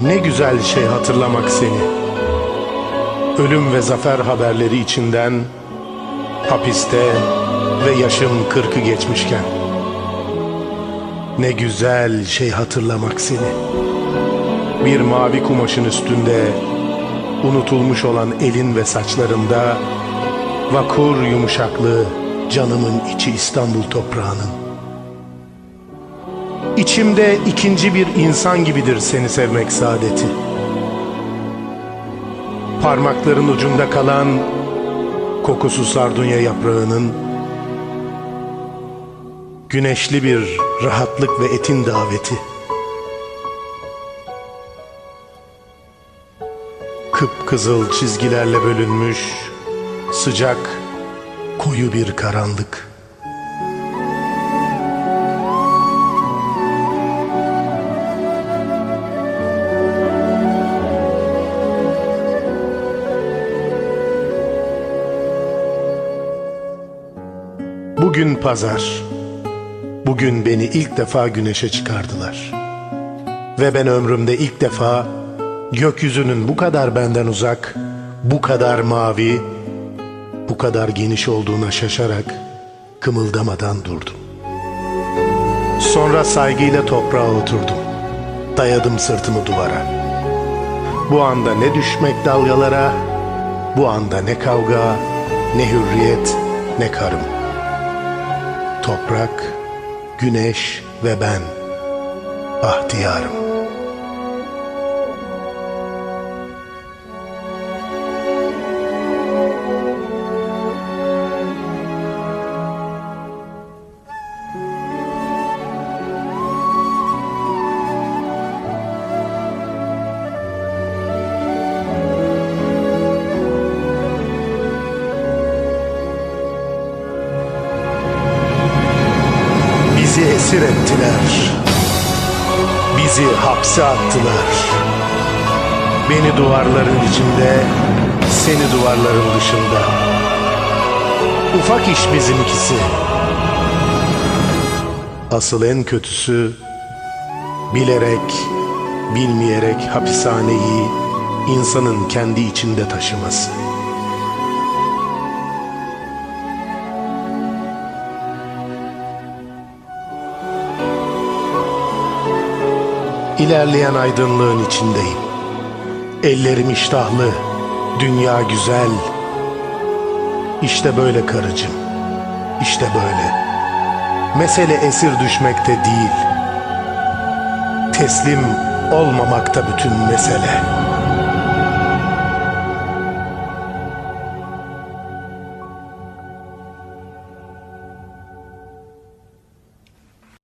Ne güzel şey hatırlamak seni. Ölüm ve zafer haberleri içinden hapiste ve yaşım kırkı geçmişken. Ne güzel şey hatırlamak seni. Bir mavi kumaşın üstünde unutulmuş olan elin ve saçlarında vakur yumuşaklığı canımın içi İstanbul toprağının. İçimde ikinci bir insan gibidir seni sevmek saadeti. Parmakların ucunda kalan kokusu sardunya yaprağının güneşli bir rahatlık ve etin daveti. Kıpkızıl çizgilerle bölünmüş sıcak koyu bir karanlık. Bugün pazar. Bugün beni ilk defa güneşe çıkardılar. Ve ben ömrümde ilk defa gökyüzünün bu kadar benden uzak, bu kadar mavi, bu kadar geniş olduğuna şaşarak kımıldamadan durdum. Sonra saygıyla toprağa oturdum. Dayadım sırtımı duvara. Bu anda ne düşmek dalgalara, bu anda ne kavga, ne hürriyet, ne karım. Toprak, güneş ve ben, bahtiyarım. Esir ettiler. Bizi hapse attılar. Beni duvarların içinde, seni duvarların dışında. Ufak iş bizimkisi. Asıl en kötüsü bilerek, bilmeyerek hapishaneyi insanın kendi içinde taşıması. İlerleyen aydınlığın içindeyim. Ellerim iştahlı, dünya güzel. İşte böyle karıcığım, işte böyle. Mesele esir düşmekte değil, teslim olmamakta bütün mesele.